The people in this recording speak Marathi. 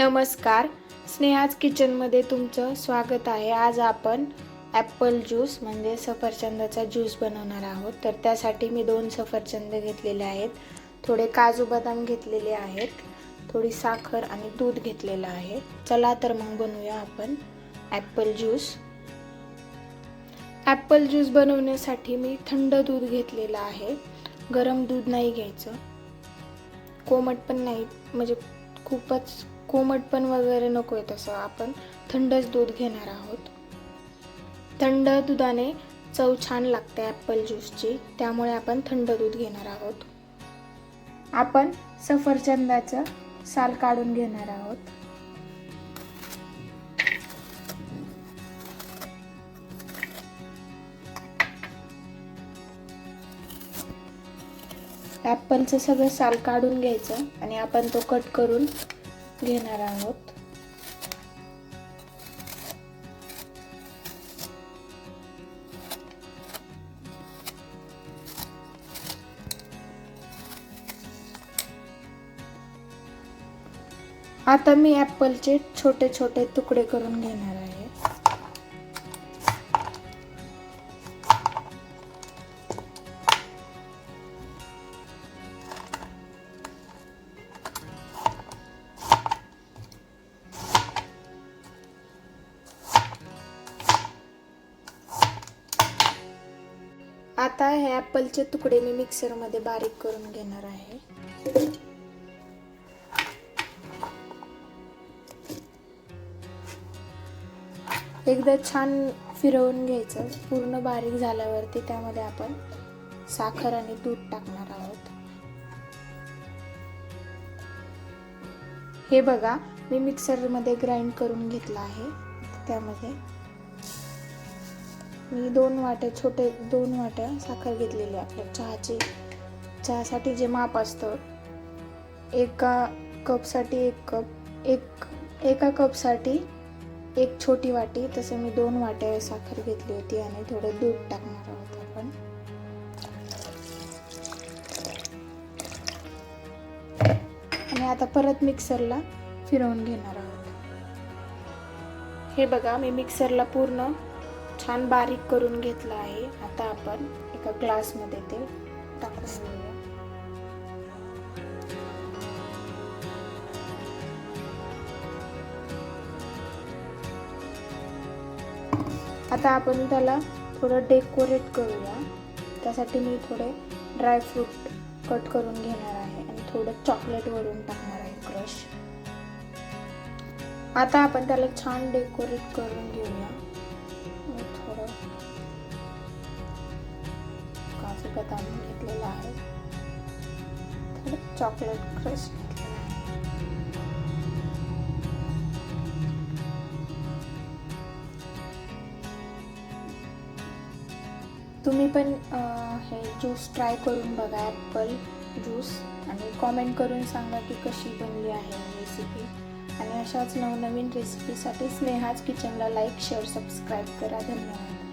नमस्कार. स्नेहाज किचनमध्ये तुमचं स्वागत आहे. आज आपण ॲपल ज्यूस म्हणजे सफरचंदाचा ज्यूस बनवणार आहोत. तर त्यासाठी मी दोन सफरचंद घेतलेले आहेत. थोडे काजू बदाम घेतलेले आहेत. थोडी साखर आणि दूध घेतलेलं आहे. चला तर मग बनवूया आपण ॲपल ज्यूस ॲपल ज्यूस बनवण्यासाठी मी थंड दूध घेतलेलं आहे. गरम दूध नाही घ्यायचं. कोमट पण नाही म्हणजे खूपच कोमट पण वगैरे नको आहे तसं आपण. थंडच दूध घेणार आहोत. थंड दुधाने चव छान लागते ॲपल ज्यूसची त्यामुळे आपण थंड दूध घेणार आहोत. आपण सफरचंदाचं साल काढून घेणार आहोत. ॲपलचं सगळं साल काढून घ्यायचं आणि आपण तो कट करून घेणार आहोत. आता मी ॲपलचे छोटे छोटे तुकडे करून घेणार आहे आता हे ॲपलचे तुकडे मी मिक्सरमध्ये बारीक करून घेणार आहे. एकदा छान फिरवून घ्यायचं. पूर्ण बारीक झाल्यावरती त्यामध्ये आपण साखर आणि दूध टाकणार आहोत. हे बघा मी मिक्सरमध्ये ग्राइंड करून घेतलं आहे. त्यामध्ये मी दोन वाट्या छोटे दोन वाट्या साखर घेतलेली आपल्या चहाची. चहासाठी जे माप असतं एका कपसाठी एक कप एक एका कपसाठी एक छोटी वाटी तसं मी दोन वाट्या साखर घेतली होती आणि थोडं दूध टाकणार आहोत आपण. आणि आता परत मिक्सरला फिरवून घेणार आहोत. हे बघा मी मिक्सरला पूर्ण छान बारीक करून घेतलं आहे. आता आपण एका ग्लासमध्ये ते टाकून घेऊया. आता आपण त्याला थोडं डेकोरेट करूया. त्यासाठी मी थोडे ड्रायफ्रूट कट करून घेणार आहे आणि थोडं चॉकलेट वरून टाकणार आहे क्रश आता आपण त्याला छान डेकोरेट करून घेऊया. बदाम घेतलेला आहे. थोडं चॉकलेट क्रस्ट घेतलेला आहे. तुम्ही पण हे ज्यूस ट्राय करून बघा ॲपल ज्यूस आणि कॉमेंट करून सांगा की कशी बनली आहे रेसिपी आणि अशाच नवनवीन रेसिपीसाठी स्नेहाज किचनला लाईक शेअर सबस्क्राईब करा. धन्यवाद.